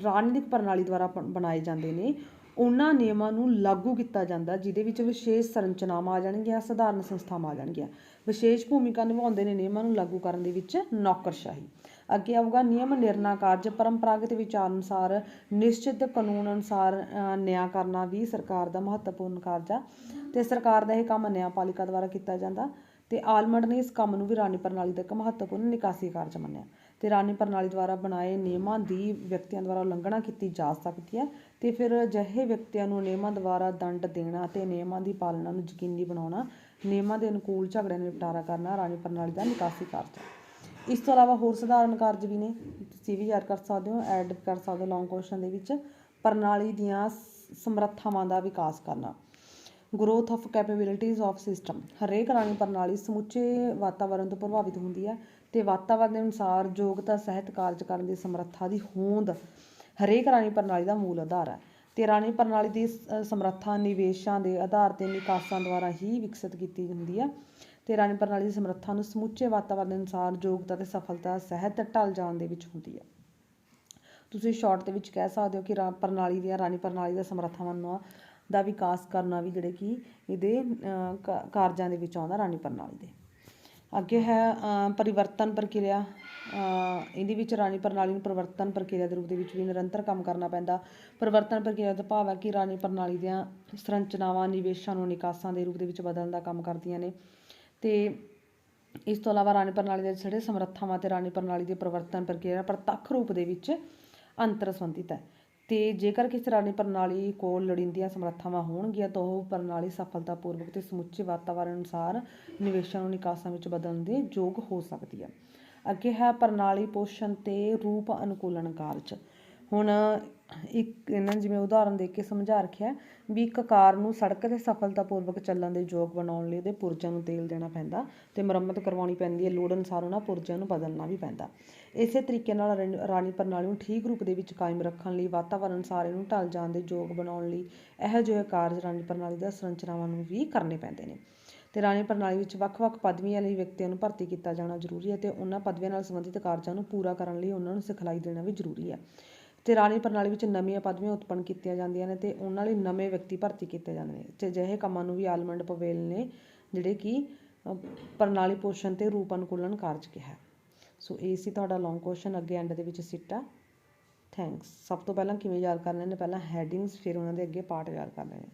S2: ਰਾਜਨੀਤਿਕ ਪ੍ਰਣਾਲੀ ਦੁਆਰਾ ਬਣਾਏ ਜਾਂਦੇ ਨੇ, ਉਹਨਾਂ ਨਿਯਮਾਂ ਨੂੰ ਲਾਗੂ ਕੀਤਾ ਜਾਂਦਾ, ਜਿਹਦੇ ਵਿੱਚ ਵਿਸ਼ੇਸ਼ ਸੰਰਚਨਾਵਾਂ ਆ ਜਾਣਗੀਆਂ, ਸਧਾਰਨ ਸੰਸਥਾਵਾਂ ਆ ਜਾਣਗੀਆਂ। ਵਿਸ਼ੇਸ਼ ਭੂਮਿਕਾ ਨਿਭਾਉਂਦੇ ਨੇ ਨਿਯਮਾਂ ਨੂੰ ਲਾਗੂ ਕਰਨ ਦੇ ਵਿੱਚ ਨੌਕਰਸ਼ਾਹੀ। ਅੱਗੇ ਆਊਗਾ ਨਿਯਮ ਨਿਰਣਾ ਕਾਰਜ, ਪਰੰਪਰਾਗਤ ਵਿਚਾਰ ਅਨੁਸਾਰ, ਨਿਸ਼ਚਿਤ ਕਾਨੂੰਨ ਅਨੁਸਾਰ ਨਿਆਂ ਕਰਨਾ ਵੀ ਸਰਕਾਰ ਦਾ ਮਹੱਤਵਪੂਰਨ ਕਾਰਜ ਆ। ਤੇ ਸਰਕਾਰ ਦਾ ਇਹ ਕੰਮ ਨਿਆਂਪਾਲਿਕਾ ਦੁਆਰਾ ਕੀਤਾ ਜਾਂਦਾ। ਤੇ ਆਲਮੰਡ ਨੇ ਇਸ ਕੰਮ ਨੂੰ ਵੀ ਰਾਣੀ ਪ੍ਰਣਾਲੀ ਦਾ ਇੱਕ ਮਹੱਤਵਪੂਰਨ ਨਿਕਾਸੀ ਕਾਰਜ ਮੰਨਿਆ
S1: ਤੇ ਰਾਣੀ ਪ੍ਰਣਾਲੀ ਦੁਆਰਾ ਬਣਾਏ ਨਿਯਮਾਂ ਦੀ ਵਿਅਕਤੀਆਂ ਦੁਆਰਾ ਉਲੰਘਣਾ ਕੀਤੀ ਜਾ ਸਕਦੀ ਹੈ ਤੇ ਫਿਰ ਅਜਿਹੇ ਵਿਅਕਤੀਆਂ ਨੂੰ ਨਿਯਮਾਂ ਦੁਆਰਾ ਦੰਡ ਦੇਣਾ ਤੇ ਨਿਯਮਾਂ ਦੀ ਪਾਲਣਾ ਨੂੰ ਯਕੀਨੀ ਬਣਾਉਣਾ, ਨਿਯਮਾਂ ਦੇ ਅਨੁਕੂਲ ਝਗੜਿਆਂ ਦਾ ਨਿਪਟਾਰਾ ਕਰਨਾ ਰਾਣੀ ਪ੍ਰਣਾਲੀ ਦਾ ਨਿਕਾਸੀ ਕਾਰਜ ਹੈ। ਇਸ ਤੋਂ ਇਲਾਵਾ ਹੋਰ ਸਧਾਰਨ ਕਾਰਜ ਵੀ ਨੇ, ਤੁਸੀਂ ਵੀ ਯਾਦ ਕਰ ਸਕਦੇ ਹੋ ਐਡ ਕਰ ਸਕਦੇ ਹੋ ਲੌਂਗ ਕੁਐਸਚਨ ਦੇ ਵਿੱਚ, ਪ੍ਰਣਾਲੀ ਦੀਆਂ ਸਮਰੱਥਾਵਾਂ ਦਾ ਵਿਕਾਸ ਕਰਨਾ। Growth of capabilities of system ਹਰੇਕ ਰਾਣੀ ਪ੍ਰਣਾਲੀ ਸਮੁੱਚੇ ਵਾਤਾਵਰਣ ਤੋਂ ਪ੍ਰਭਾਵਿਤ ਹੁੰਦੀ ਹੈ ਤੇ ਵਾਤਾਵਰਣ ਦੇ ਅਨੁਸਾਰ ਯੋਗਤਾ, ਸਹਿਤ ਕਾਰਜ ਕਰਨ ਦੀ ਸਮਰੱਥਾ ਦੀ ਹੋਂਦ ਹਰੇਕ ਰਾਣੀ ਪ੍ਰਣਾਲੀ ਦਾ ਮੂਲ ਆਧਾਰ ਹੈ ਤੇ ਰਾਣੀ ਪ੍ਰਣਾਲੀ ਦੀ ਸਮਰੱਥਾ ਨਿਵੇਸ਼ਾਂ ਦੇ ਆਧਾਰ ਤੇ ਨਿਕਾਸਾਂ ਦੁਆਰਾ ਹੀ ਵਿਕਸਿਤ ਕੀਤੀ ਜਾਂਦੀ ਹੈ ਤੇ ਰਾਣੀ ਪ੍ਰਣਾਲੀ ਦੀ ਸਮਰੱਥਾ ਨੂੰ ਸਮੁੱਚੇ ਵਾਤਾਵਰਣ ਦੇ ਅਨੁਸਾਰ ਯੋਗਤਾ ਤੇ ਸਫਲਤਾ, ਸਹਿਤ ਢਲ ਜਾਣ ਦੇ ਵਿੱਚ ਹੁੰਦੀ ਹੈ। ਤੁਸੀਂ ਸ਼ਾਰਟ ਦੇ ਵਿੱਚ ਕਹਿ ਸਕਦੇ ਹੋ ਕਿ ਰਾ, ਪ੍ਰਣਾਲੀ ਦੀਆਂ ਰਾਣੀ ਪ੍ਰਣਾਲੀ ਦਾ ਸਮਰੱਥਾ ਨੂੰ ਦਾ ਵਿਕਾਸ ਕਰਨਾ ਵੀ ਜਿਹੜੇ ਕਿ ਇਹਦੇ ਅਹ, ਕਾਰਜਾਂ ਦੇ ਵਿੱਚ ਆਉਂਦਾ ਰਾਣੀ ਪ੍ਰਣਾਲੀ ਦੇ। ਅੱਗੇ ਹੈ ਪਰਿਵਰਤਨ ਪ੍ਰਕਿਰਿਆ। ਇਹਦੇ ਵਿੱਚ ਰਾਣੀ ਪ੍ਰਣਾਲੀ ਨੂੰ ਪਰਿਵਰਤਨ ਪ੍ਰਕਿਰਿਆ ਦੇ ਰੂਪ ਦੇ ਵਿੱਚ ਵੀ ਨਿਰੰਤਰ ਕੰਮ ਕਰਨਾ ਪੈਂਦਾ। ਪਰਿਵਰਤਨ ਪ੍ਰਕਿਰਿਆ ਦਾ ਭਾਵ ਹੈ ਕਿ ਰਾਣੀ ਪ੍ਰਣਾਲੀ ਦੀਆਂ ਸੰਰਚਨਾਵਾਂ ਨਿਵੇਸ਼ਾਂ ਨੂੰ ਨਿਕਾਸਾਂ ਦੇ ਰੂਪ ਦੇ ਵਿੱਚ ਬਦਲਣ ਦਾ ਕੰਮ ਕਰਦੀਆਂ ਨੇ। ਤੇ ਇਸ ਤੋਂ ਇਲਾਵਾ ਰਾਣੀ ਪ੍ਰਣਾਲੀ ਦੇ ਜਿਹੜੇ ਸਮਰੱਥਾਵਾਂ ਤੇ ਰਾਣੀ ਪ੍ਰਣਾਲੀ ਦੀ ਪਰਿਵਰਤਨ ਪ੍ਰਕਿਰਿਆ ਪ੍ਰਤੱਖ ਰੂਪ ਦੇ ਵਿੱਚ ਅੰਤਰ ਸੰਬੰਧਿਤ ਹੈ। ਤੇ ਜੇਕਰ ਕਿਸੇ ਰਾਣੀ ਪ੍ਰਣਾਲੀ ਕੋਲ ਲੋੜੀਂਦੀਆਂ ਸਮਰੱਥਾਵਾਂ ਹੋਣਗੀਆਂ, ਤਾਂ ਉਹ ਪ੍ਰਣਾਲੀ ਸਫਲਤਾਪੂਰਵਕ ਤੇ ਸਮੁੱਚੇ ਵਾਤਾਵਰਣ ਅਨੁਸਾਰ ਨਿਵੇਸ਼ਾਂ ਨੂੰ ਨਿਕਾਸਾਂ ਵਿੱਚ ਬਦਲਣ ਦੇ ਯੋਗ ਹੋ ਸਕਦੀ ਹੈ। ਅੱਗੇ ਹੈ ਪ੍ਰਣਾਲੀ ਪੋਸ਼ਣ ਤੇ ਰੂਪ ਅਨੁਕੂਲਨ ਕਾਰਜ। ਹੁਣ ਇੱਕ ਇਹਨਾਂ ਜਿਵੇਂ ਉਦਾਹਰਨ ਦੇ ਕੇ ਸਮਝਾ ਰੱਖਿਆ ਵੀ ਇੱਕ ਕਾਰ ਨੂੰ ਸੜਕ ਤੇ ਸਫਲਤਾਪੂਰਵਕ ਚੱਲਣ ਦੇ ਯੋਗ ਬਣਾਉਣ ਲਈ ਉਹਦੇ ਪੁਰਜਿਆਂ ਨੂੰ ਤੇਲ ਦੇਣਾ ਪੈਂਦਾ ਤੇ ਮੁਰੰਮਤ ਕਰਵਾਉਣੀ ਪੈਂਦੀ ਹੈ ਲੋੜ ਅਨੁਸਾਰ ਉਹਨਾਂ ਪੁਰਜਿਆਂ ਨੂੰ ਬਦਲਣਾ ਵੀ ਪੈਂਦਾ। ਇਸੇ ਤਰੀਕੇ ਨਾਲ ਰਾਣੀ- ਰਾਣੀ ਪ੍ਰਣਾਲੀ ਨੂੰ ਠੀਕ ਰੂਪ ਦੇ ਵਿੱਚ ਕਾਇਮ ਰੱਖਣ ਲਈ ਵਾਤਾਵਰਣ ਅਨੁਸਾਰ ਇਹਨੂੰ ਢਲ ਜਾਣ ਦੇ ਯੋਗ ਬਣਾਉਣ ਲਈ ਇਹੋ ਜਿਹੇ ਕਾਰਜ ਰਾਣੀ ਪ੍ਰਣਾਲੀ ਦਾ ਸੰਰਚਨਾਵਾਂ ਨੂੰ ਵੀ ਕਰਨੇ ਪੈਂਦੇ ਨੇ। ਤੇ ਰਾਣੀ ਪ੍ਰਣਾਲੀ ਵਿੱਚ ਵੱਖ-ਵੱਖ ਪਦਵੀਆਂ ਲਈ ਵਿਅਕਤੀਆਂ ਨੂੰ ਭਰਤੀ ਕੀਤਾ ਜਾਣਾ ਜ਼ਰੂਰੀ ਹੈ ਤੇ ਉਹਨਾਂ ਪਦਵੀਆਂ ਨਾਲ ਸੰਬੰਧਿਤ ਕਾਰਜਾਂ ਨੂੰ ਪੂਰਾ ਕਰਨ ਲਈ ਉਹਨਾਂ ਨੂੰ ਸਿਖਲਾਈ ਦੇਣਾ ਵੀ ਜ਼ਰੂਰੀ ਹੈ। ਤੇ ਰਾਣੀ ਪ੍ਰਣਾਲੀ ਵਿੱਚ ਨਵੀਆਂ ਪਦਵੀਆਂ ਉਤਪੰਨ ਕੀਤੀਆਂ ਜਾਂਦੀਆਂ ਨੇ ਤੇ ਉਹਨਾਂ ਲਈ ਨਵੇਂ ਵਿਅਕਤੀ ਭਰਤੀ ਕੀਤੇ ਜਾਂਦੇ ਨੇ। ਤੇ ਅਜਿਹੇ ਕੰਮਾਂ ਨੂੰ ਵੀ ਆਲਮੰਡ ਪਵੇਲ ਨੇ ਜਿਹੜੇ ਕਿ ਪ੍ਰਣਾਲੀ ਪੋਸ਼ਣ ਤੇ ਰੂਪ ਅਨੁਕੂਲਨ ਕਾਰਜ ਕਿਹਾ। ਸੋ ਇਹ ਸੀ ਤੁਹਾਡਾ ਲੌਂਗ ਕੁਐਸਚਨ ਅੱਗੇ ਐਂਡ ਦੇ ਵਿੱਚ ਸਿੱਟਾ। ਥੈਂਕਸ ਸਭ ਤੋਂ ਪਹਿਲਾਂ ਕਿਵੇਂ ਯਾਦ ਕਰਨੇ ਨੇ? ਪਹਿਲਾਂ ਹੈਡਿੰਗਸ ਫਿਰ ਉਹਨਾਂ ਦੇ ਅੱਗੇ ਪਾਰਟ ਯਾਦ ਕਰਨੇ ਨੇ।